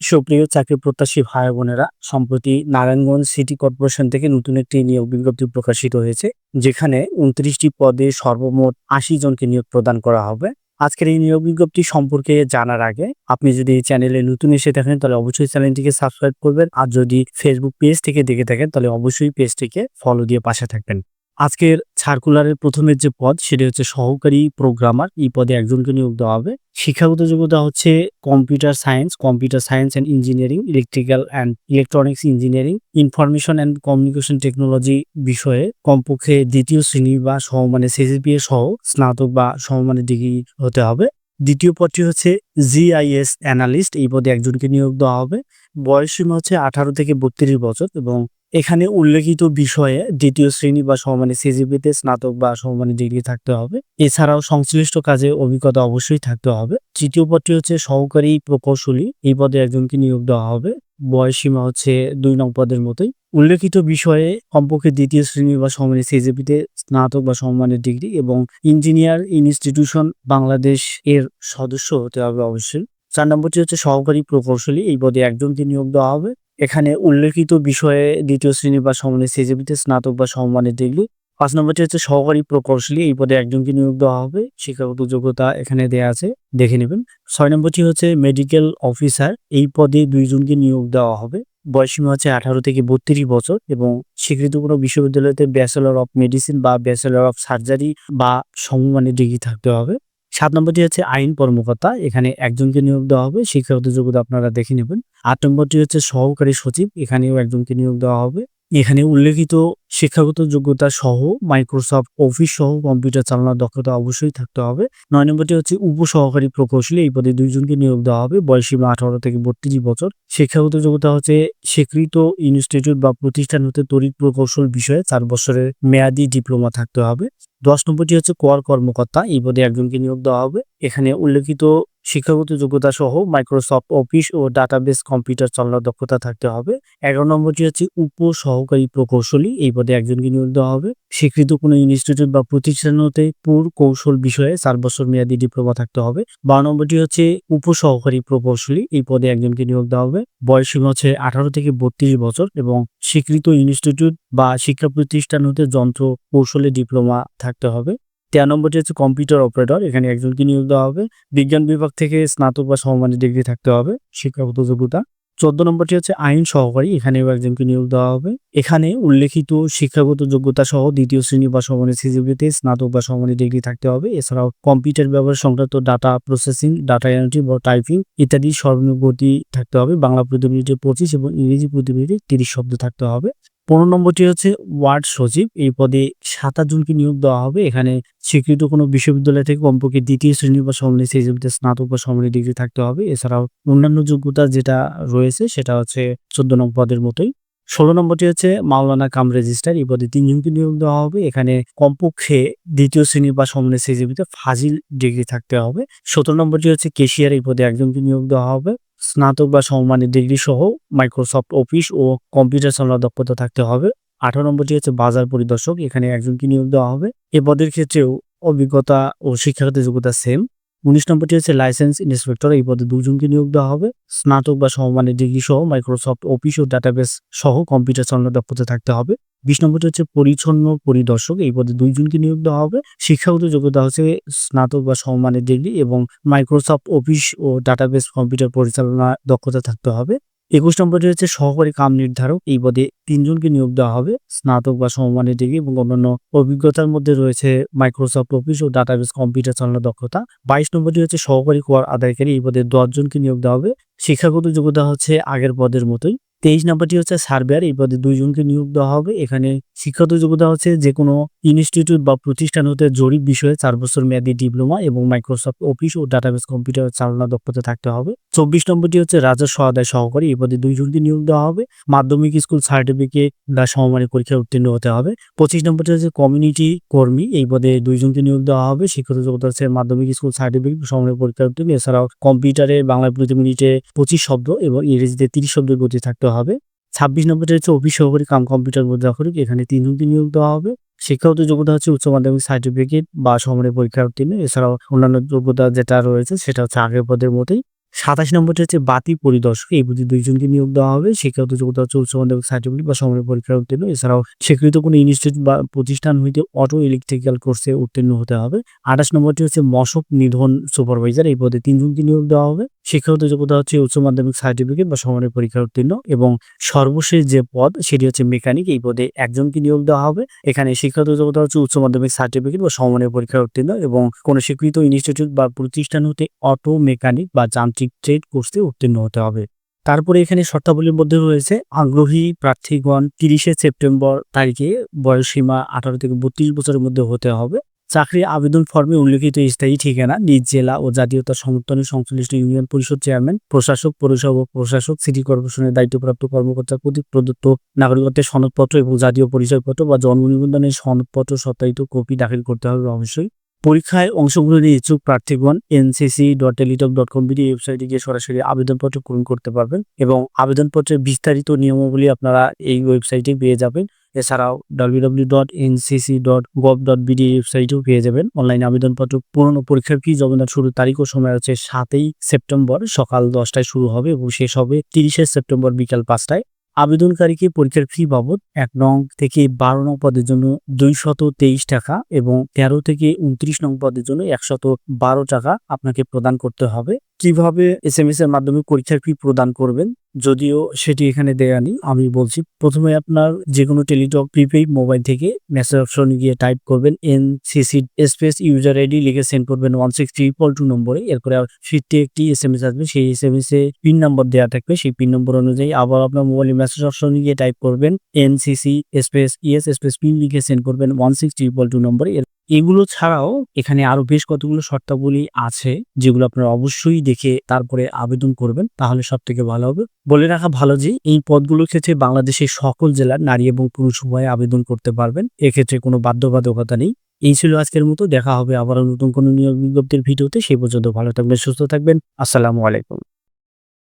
সুপ্রিয় চাকরি প্রত্যাশী ভাই বোনেরা, সম্প্রতি নারায়ণগঞ্জ সিটি কর্পোরেশন থেকে নতুন একটি নিয়োগ বিজ্ঞপ্তি প্রকাশিত হয়েছে, যেখানে উনত্রিশটি পদে সর্বমোট আশি জনকে নিয়োগ প্রদান করা হবে। আজকের এই নিয়োগ বিজ্ঞপ্তি সম্পর্কে জানার আগে, আপনি যদি এই চ্যানেলে নতুন এসে থাকেন, তাহলে অবশ্যই চ্যানেলটিকে সাবস্ক্রাইব করবেন। আর যদি ফেসবুক পেজ থেকে দেখে থাকেন, তাহলে অবশ্যই পেজটিকে ফলো দিয়ে পাশে থাকবেন। আজকের সার্কুলারের প্রথমের যে পদ, সেটি হচ্ছে সহকারী প্রোগ্রামার এই পদে একজনকে নিয়োগ দেওয়া হবে। শিক্ষাগত যোগ্যতা হচ্ছে computer science computer science and engineering electrical and electronics engineering information and communication technology বিষয়ে কমপক্ষে দ্বিতীয় শ্রেণি বা সমমানের সিজিপিএ সহ স্নাতক বা সমমানের ডিগ্রি হতে হবে। দ্বিতীয় পদটি হচ্ছে জিআইএস অ্যানালিস্ট এই পদে একজনকে নিয়োগ দেওয়া হবে। বয়স সীমা হচ্ছে আঠারো থেকে বত্রিশ বছর এবং এখানে উল্লেখিত বিষয়ে দ্বিতীয় শ্রেণি বা সমমানের সিজিপিতে স্নাতক বা সমমানের ডিগ্রি থাকতে হবে। এছাড়াও সংশ্লিষ্ট কাজে অভিজ্ঞতা অবশ্যই থাকতে হবে। তৃতীয় পদটি হচ্ছে সহকারী প্রকৌশলী। এই পদে একজনকে নিয়োগ দেওয়া হবে। বয়স সীমা হচ্ছে দুই নং পদের মতোই। উল্লেখিত বিষয়ে কমপক্ষে দ্বিতীয় শ্রেণি বা সমমানের সিজিপিতে স্নাতক বা সমমানের ডিগ্রি এবং ইঞ্জিনিয়ার ইনস্টিটিউশন বাংলাদেশ এর সদস্য হতে হবে অবশ্যই। চার নম্বরটি হচ্ছে সহকারী প্রকৌশলী। এই পদে একজনকে নিয়োগ দেওয়া হবে। এখানে উল্লেখিত বিষয়ে দ্বিতীয় শ্রেণি বা সমমানের সিজিপিতে স্নাতক বা সমমানের ডিগ্রি পাঁচ নম্বরটি হচ্ছে সহকারী প্রকৌশলী, এই পদে একজনকে নিয়োগ দেওয়া হবে। শিক্ষাগত যোগ্যতা এখানে দেয়া আছে, দেখে নেবেন। ছয় নম্বরটি হচ্ছে মেডিকেল অফিসার এই পদে দুইজনকে নিয়োগ দেওয়া হবে। বয়সীমা হচ্ছে আঠারো থেকে বত্রিশ বছর এবং স্বীকৃত কোনো বিশ্ববিদ্যালয়তে ব্যাচেলর অফ মেডিসিন বা ব্যাচেলর অফ সার্জারি বা সমমানের ডিগ্রি থাকতে হবে। সাত নম্বরটি হচ্ছে আইন কর্মকর্তা। এখানে একজনকে নিয়োগ দেওয়া হবে, শিক্ষাগত যোগ্যতা আপনারা দেখে নেবেন। আট নম্বরটি হচ্ছে সহকারী সচিব, এখানেও একজনকে নিয়োগ দেওয়া হবে। এখানে উল্লেখিত শিক্ষাগত যোগ্যতা সহ মাইক্রোসফট অফিস সহ কম্পিউটার চালানোর দক্ষতা অবশ্যই থাকতে হবে। নয় নম্বরটি হচ্ছে উপসহকারী প্রকৌশলী, এই পদে দুইজনকে নিয়োগ দেওয়া হবে। বয়সীমা আঠারো থেকে বত্রিশ বছর। শিক্ষাগত যোগ্যতা হচ্ছে স্বীকৃত ইনস্টিটিউট বা প্রতিষ্ঠান হতে তড়িৎ প্রকৌশল বিষয়ে চার বছরের মেয়াদি ডিপ্লোমা থাকতে হবে। দশ নম্বরটি হচ্ছে কর কর্মকর্তা, এই পদে একজনকে নিয়োগ দেওয়া হবে। এখানে উল্লেখিত শিক্ষাগত যোগ্যতা সহ মাইক্রোসফট অফিস ও ডাটাবেস কম্পিউটার চালানোর দক্ষতা থাকতে হবে। এগারো নম্বরটি হচ্ছে উপ সহকারী প্রকৌশলী, এই পদে একজনকে নিয়োগ দেওয়া হবে। স্বীকৃত কোনো ইনস্টিটিউট বা প্রতিষ্ঠান হতে পুর কৌশল বিষয়ে চার বছর মেয়াদী ডিপ্লোমা থাকতে হবে। বারো নম্বরটি হচ্ছে উপ সহকারী প্রকৌশলী, এই পদে একজনকে নিয়োগ দেওয়া হবে। বয়স হচ্ছে আঠারো থেকে বত্রিশ বছর এবং স্বীকৃত ইনস্টিটিউট বা শিক্ষা প্রতিষ্ঠান হতে যন্ত্র কৌশলে ডিপ্লোমা থাকতে হবে। তেরো নম্বরটি হচ্ছে কম্পিউটার অপারেটর এখানে একজনকে নিয়োগ দেওয়া হবে। বিজ্ঞান বিভাগ থেকে স্নাতক বা সমমানের ডিগ্রি থাকতে হবে শিক্ষাগত যোগ্যতা চোদ্দ নম্বরটি হচ্ছে আইন সহকারী, এখানেও একজনকে নিয়োগ দেওয়া হবে। এখানে উল্লেখিত শিক্ষাগত যোগ্যতা সহ দ্বিতীয় শ্রেণি বা সমানের সিজিপিতে স্নাতক বা সমানের ডিগ্রি থাকতে হবে। এছাড়াও কম্পিউটার ব্যবহার সংক্রান্ত ডাটা প্রসেসিং ডাটা এন্ট্রি বা টাইপিং ইত্যাদি সর্বনিম্ন গতি থাকতে হবে। বাংলা প্রতি পঁচিশ এবং ইংরেজি প্রতি তিরিশ শব্দ থাকতে হবে। পনেরো নম্বরটি হচ্ছে ওয়ার্ড সচিব। এই পদে সাতাশ জনকে নিয়োগ দেওয়া হবে। এখানে স্বীকৃত কোনো বিশ্ববিদ্যালয় থেকে কমপক্ষে দ্বিতীয় শ্রেণি বা সমন্বয় সিজিপিতে স্নাতক বা সমন্বয় ডিগ্রি থাকতে হবে। এছাড়াও অন্যান্য যোগ্যতা যেটা রয়েছে সেটা হচ্ছে চোদ্দ নম্বর পদের মতোই। ষোলো নম্বরটি হচ্ছে মাওলানা কাম রেজিস্টার। এই পদে তিনজনকে নিয়োগ দেওয়া হবে। এখানে কমপক্ষে দ্বিতীয় শ্রেণি বা সমন্বয় সিজিপিতে ফাজিল ডিগ্রি থাকতে হবে। সতেরো নম্বরটি হচ্ছে কেশিয়ার। এই পদে একজনকে নিয়োগ দেওয়া হবে। স্নাতক বা সমমানের ডিগ্রি সহ মাইক্রোসফট অফিস ও কম্পিউটার চালানোর দক্ষতা থাকতে হবে। আঠারো নম্বরটি হচ্ছে বাজার পরিদর্শক, এখানে একজনকে নিয়োগ দেওয়া হবে। এ পদের ক্ষেত্রেও অভিজ্ঞতা ও শিক্ষাগত যোগ্যতা সেম উনিশ নম্বরটি হচ্ছে লাইসেন্স ইন্সপেক্টর। এই পদে দুজনকে নিয়োগ দেওয়া হবে। স্নাতক বা সমমানের ডিগ্রি সহ মাইক্রোসফট অফিস ও ডাটাবেস সহ কম্পিউটার চালানোর দক্ষতা থাকতে হবে। বিশ নম্বরটি হচ্ছে পরিচ্ছন্ন পরিদর্শক। এই পদে দুইজনকে নিয়োগ দেওয়া হবে। শিক্ষাগত যোগ্যতা হচ্ছে স্নাতক বা সমমানের ডিগ্রি এবং মাইক্রোসফট অফিস ও ডাটাবেস কম্পিউটার পরিচালনা দক্ষতা থাকতে হবে। একুশ নম্বরটি হচ্ছে সহকারী কাম নির্ধারক। এই পদে তিনজনকে নিয়োগ দেওয়া হবে। স্নাতক বা সমমানের ডিগ্রি এবং অন্যান্য অভিজ্ঞতার মধ্যে রয়েছে মাইক্রোসফট অফিস ও ডাটাবেস কম্পিউটার চালানোর দক্ষতা। বাইশ নম্বরটি হচ্ছে সহকারী কর আদায়কারী। এই পদে দশজনকে নিয়োগ দেওয়া হবে। শিক্ষাগত যোগ্যতা হচ্ছে আগের পদের মতোই। তেইশ নাম্বারটি হচ্ছে সার্ভেয়ার। এই পদে দুইজনকে নিয়োগ দেওয়া হবে। এখানে শিক্ষাগত যোগ্যতা হচ্ছে যে কোনো ইনস্টিটিউট বা প্রতিষ্ঠান হতে জরিপ বিষয়ে চার বছর মেয়াদী ডিপ্লোমা এবং মাইক্রোসফট অফিস ও ডাটাবেস কম্পিউটার চালনা দক্ষতা থাকতে হবে। চব্বিশ নম্বরটি হচ্ছে রাজস্ব আদায় সহকারী। এই পদে দুইজনকে নিয়োগ দেওয়া হবে। মাধ্যমিক স্কুল সার্টিফিকেট বা সমমানের পরীক্ষায় উত্তীর্ণ হতে হবে। পঁচিশ নম্বরটি হচ্ছে কমিউনিটি কর্মী। এই পদে দুইজনকে নিয়োগ দেওয়া হবে। শিক্ষক যোগ্যতা হচ্ছে মাধ্যমিক স্কুল সার্টিফিকেট সমমানের পরীক্ষায় উত্তীর্ণ। এছাড়াও কম্পিউটারে বাংলা প্রতি মিনিটে পঁচিশ শব্দ এবং ইংরেজিতে তিরিশ শব্দের গতি থাকতে হবে। ছাব্বিশ নম্বরটি হচ্ছে অফিস সহকারী কাম কম্পিউটার মুদ্রাক্ষরিক এখানে তিনজনকে নিয়োগ দেওয়া হবে। শিক্ষাগত যোগ্যতা হচ্ছে উচ্চ মাধ্যমিক সার্টিফিকেট বা সমানের পরীক্ষার উত্তীর্ণ। এছাড়াও অন্যান্য যোগ্যতা যেটা রয়েছে সেটা হচ্ছে আগের পদের মতোই। সাতাশ নম্বরটি হচ্ছে বাতি পরিদর্শক। এই বুদ্ধি দুইজনকে নিয়োগ দেওয়া হবে। শিক্ষাগত যোগ্যতা হচ্ছে উচ্চ মাধ্যমিক সার্টিফিকেট বা সময় পরীক্ষার উত্তীর্ণ। এছাড়াও স্বীকৃত কোনো ইনস্টিটিউট বা প্রতিষ্ঠান হইতে অটো ইলেকট্রিক্যাল কোর্সে উত্তীর্ণ হতে হবে। আঠাশ নম্বরটি হচ্ছে মশক নিধন সুপারভাইজার এই পদে তিনজনকে নিয়োগ দেওয়া হবে। শিক্ষাগত যোগ্যতা হচ্ছে উচ্চ মাধ্যমিক সার্টিফিকেট বা সমানের পরীক্ষায় উত্তীর্ণ এবং সর্বশেষ যে পদ সেটি হচ্ছে মেকানিক এই পদে একজনকে নিয়োগ দেওয়া হবে। এখানে শিক্ষাগত যোগ্যতা হচ্ছে উচ্চ মাধ্যমিক সার্টিফিকেট বা সমানের পরীক্ষায় উত্তীর্ণ এবং কোনো স্বীকৃত ইনস্টিটিউট বা প্রতিষ্ঠান হতে অটো মেকানিক বা যান্ত্রিক ট্রেড কোর্সে উত্তীর্ণ হতে হবে। তারপরে এখানে শর্তাবলীর মধ্যে রয়েছে, আগ্রহী প্রার্থীগণ তিরিশে সেপ্টেম্বর তারিখে বয়সসীমা আঠারো থেকে বত্রিশ বছরের মধ্যে হতে হবে। চাকরি আবেদন ফর্মে উল্লেখিত স্থায়ী ঠিকানা, নিজ জেলা ও জাতীয়তা সমর্থনে সংশ্লিষ্ট ইউনিয়ন পরিষদ চেয়ারম্যান, প্রশাসক, পৌরসভা প্রশাসক, সিটি কর্পোরেশনের দায়িত্বপ্রাপ্ত কর্মকর্তা কর্তৃক প্রদত্ত নাগরিকত্বের সনদপত্র এবং জাতীয় পরিচয়পত্র বা জন্ম নিবন্ধনের সনদপত্র সত্যায়িত কপি দাখিল করতে হবে অবশ্যই। পরীক্ষায় অংশগ্রহণের ইচ্ছুক প্রার্থীগণ NCC dot Teletalk dot com BD ওয়েবসাইটে গিয়ে সরাসরি আবেদনপত্র পূরণ করতে পারবেন এবং আবেদনপত্রের বিস্তারিত নিয়মাবলী আপনারা এই ওয়েবসাইটে পেয়ে যাবেন। এছাড়াও WW dot NCC dot gov dot BD ওয়েবসাইটেও পেয়ে যাবেন। অনলাইনে আবেদনপত্র, পুরনো পরীক্ষার ফি জমানোর শুরু তারিখ ও সময় হচ্ছে সাতই সেপ্টেম্বর, সকাল দশটায় শুরু হবে এবং শেষ হবে তিরিশে সেপ্টেম্বর বিকাল পাঁচটায়। আবেদনকারীকে পরীক্ষার ফি বাবদ এক নং থেকে বারো নং পদের জন্য দুইশত তেইশ টাকা এবং তেরো থেকে উনত্রিশ নং পদের জন্য একশত বারো টাকা আপনাকে প্রদান করতে হবে। কীভাবে এস এম এস এর মাধ্যমে পরীক্ষার ফি প্রদান করবেন? যদিও সেটি এখানে দেয়া নেই, আমি বলছি প্রথমে আপনার যে কোনো টেলিটক প্রিপেইড মোবাইল থেকে মেসেজ অপশন গিয়ে টাইপ করবেন N CC space user ID লিখে সেন্ড করবেন ওয়ান সিক্স ট্রিপল টু নম্বরে, এরপরে ফিরতে একটি এস এম এস আসবে, সেই এস এম এস এ পিন নম্বর দেওয়া থাকবে, সেই পিন নম্বর অনুযায়ী আবার আপনার মোবাইলে মেসেজ অপশন গিয়ে টাইপ করবেন N CC space ES space PIN লিখে সেন্ড করবেন ওয়ান সিক্স ট্রিপল টু নম্বরে এগুলো ছাড়াও এখানে আরও বেশ কতগুলো শর্তাবলী আছে যেগুলো আপনারা অবশ্যই দেখে তারপরে আবেদন করবেন, তাহলে সব থেকে ভালো হবে। বলে রাখা ভালো যে, এই পদগুলোর ক্ষেত্রে বাংলাদেশের সকল জেলার নারী এবং পুরুষ উভয়ে আবেদন করতে পারবেন, এক্ষেত্রে কোনো বাধ্যবাধকতা নেই। এই ছিল আজকের মতো, দেখা হবে আবারও নতুন কোনো নিয়োগ বিজ্ঞপ্তির ভিডিওতে সেই পর্যন্ত ভালো থাকবেন, সুস্থ থাকবেন, আসসালামু আলাইকুম।